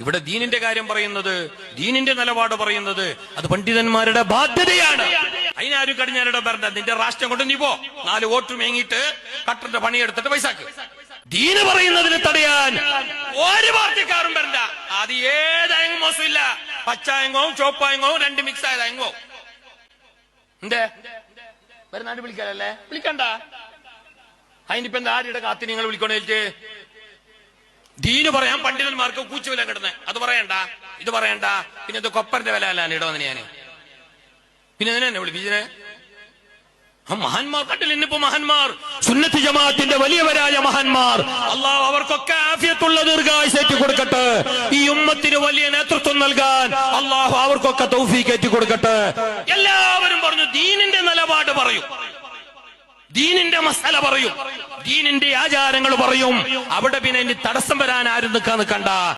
ഇവിടെ ദീനിന്റെ കാര്യം പറയുന്നത് ദീനിന്റെ നിലപാട് പറയുന്നത് അത് പണ്ഡിതന്മാരുടെ ബാധ്യതയാണ്. അതിനാരും കടിഞ്ഞാരുടെ പറഞ്ഞ നിന്റെ രാഷ്ട്രം കൊണ്ട് നീ പോ. നാല് വോട്ട് മേങ്ങിയിട്ട് കട്ടറിന്റെ പണിയെടുത്തിട്ട് പൈസാക്ക് ദീന് പറയുന്നതിന് തടയാൻ ഒരു പാർട്ടിക്കാരും വരണ്ട. അത് ഏതായെങ്കിലും മോശമില്ല. പച്ചായങ്ങവും ചോപ്പായങ്ങവും രണ്ട് മിക്സ് ആയതായങ്ങോ എന്തേ? വരുന്നാണ്ട് വിളിക്കാനല്ലേ? വിളിക്കണ്ട. അതിനിപ്പോ എന്താ ആരുടെ കാത്തി നിങ്ങൾ വിളിക്കണേറ്റ് ദീന് പറയാൻ പണ്ഡിതന്മാർക്ക് കൂച്ചുവില കിടന്നെ. അത് പറയണ്ട ഇത് പറയണ്ട. പിന്നെ ഇത് കൊപ്പറിന്റെ വില അല്ലാണ്ട് ഇടവന്ന് ഞാൻ. പിന്നെ ഇതിനെ വിളിപ്പിച്ചേ ആ മഹാന്മാർ കണ്ടില്ല ഇന്നിപ്പോ മഹാന്മാർ? സുന്നത്ത് ജമാഅത്തിന്റെ വലിയവരായ മഹാന്മാർ. അള്ളാഹു അവർക്കൊക്കെ ആഫിയത്തുള്ള ദീർഘായുസേറ്റ് കൊടുക്കട്ടെ ഈ ഉമ്മത്തിന് വലിയ നേതൃത്വം നൽകാൻ അള്ളാഹു അവർക്കൊക്കെ തൗഫീക്കേറ്റി കൊടുക്കട്ടെ എല്ലാവരും പറഞ്ഞു ദീനിന്റെ നിലപാട് പറയും. ദീനിന്റെ മസാല പറയും. ദീനിന്റെ ആചാരങ്ങൾ പറയും. അവിടെ പിന്നെ ഇനി തടസ്സം വരാൻ ആരും നിൽക്കാൻ നിൽക്കണ്ട